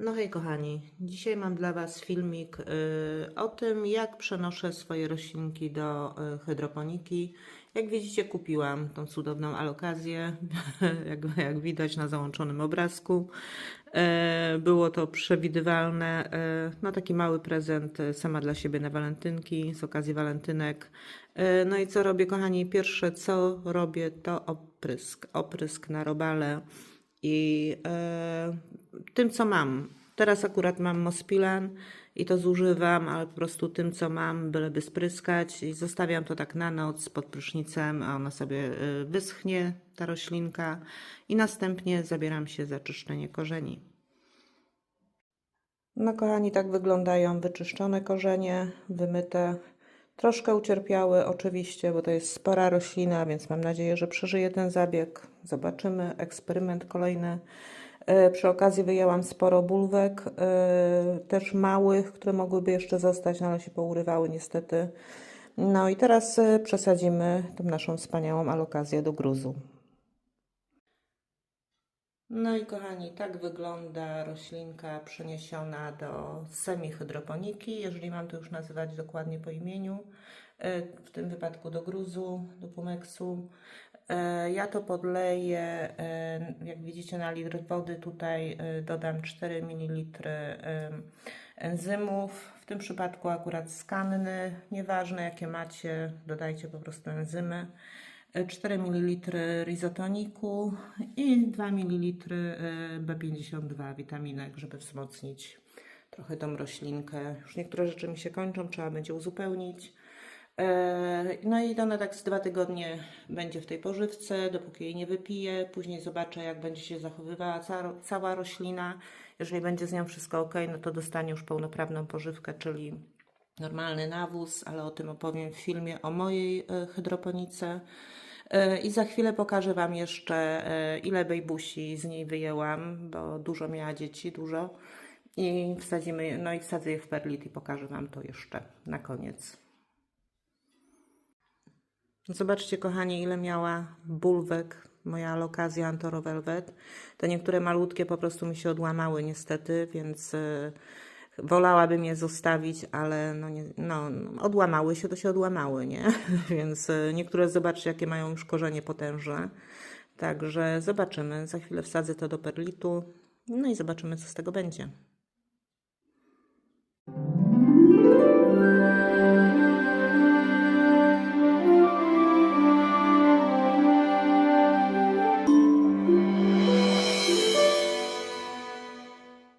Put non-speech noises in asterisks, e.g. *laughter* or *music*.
No hej kochani, dzisiaj mam dla Was filmik y, o tym, jak przenoszę swoje roślinki do y, hydroponiki. Jak widzicie, kupiłam tą cudowną alokazję, *laughs* jak, jak widać na załączonym obrazku. Y, było to przewidywalne, no taki mały prezent sama dla siebie na walentynki, z okazji walentynek. No i co robię kochani? Pierwsze co robię to oprysk, oprysk na robale i e, tym, co mam. Teraz akurat mam Mospilan i to zużywam, ale po prostu tym, co mam, byleby spryskać i zostawiam to tak na noc pod prysznicem, a ona sobie e, wyschnie, ta roślinka i następnie zabieram się za czyszczenie korzeni. No kochani, tak wyglądają wyczyszczone korzenie, wymyte. Troszkę ucierpiały oczywiście, bo to jest spora roślina, więc mam nadzieję, że przeżyje ten zabieg. Zobaczymy. Eksperyment kolejny. E, Przy okazji wyjęłam sporo bulwek, e, też małych, które mogłyby jeszcze zostać, no ale się pourywały niestety. No i teraz e, przesadzimy tą naszą wspaniałą alokazję do gruzu. No i kochani, tak wygląda roślinka przeniesiona do semihydroponiki, jeżeli mam to już nazywać dokładnie po imieniu, e, w tym wypadku do gruzu, do pumeksu. E, Ja to podleję, e, jak widzicie na litr wody tutaj dodam 4 ml enzymów, w tym przypadku akurat skanny, nieważne jakie macie, dodajcie po prostu enzymy. 4 ml rizotoniku i 2 ml B52 witaminek, żeby wzmocnić trochę tą roślinkę. Już niektóre rzeczy mi się kończą, trzeba będzie uzupełnić. E, No i ona tak z dwa tygodnie będzie w tej pożywce, dopóki jej nie wypiję. Później zobaczę, jak będzie się zachowywała ca- cała roślina. Jeżeli będzie z nią wszystko ok, no to dostanie już pełnoprawną pożywkę, czyli normalny nawóz, ale o tym opowiem w filmie o mojej e, hydroponice. I za chwilę pokażę Wam jeszcze, e, ile bejbusi z niej wyjęłam, bo dużo miała dzieci, dużo. I wsadzimy, no i wsadzę je w perlit i pokażę Wam to jeszcze na koniec. Zobaczcie, kochani, ile miała bulwek moja alokazja Antoro Velvet. To niektóre malutkie po prostu mi się odłamały niestety, więc y, wolałabym je zostawić, ale no, nie, no, odłamały się, to się odłamały, nie? *laughs* więc y, niektóre zobaczcie, jakie mają już korzenie potężne. Także zobaczymy. Za chwilę wsadzę to do perlitu, no i zobaczymy, co z tego będzie.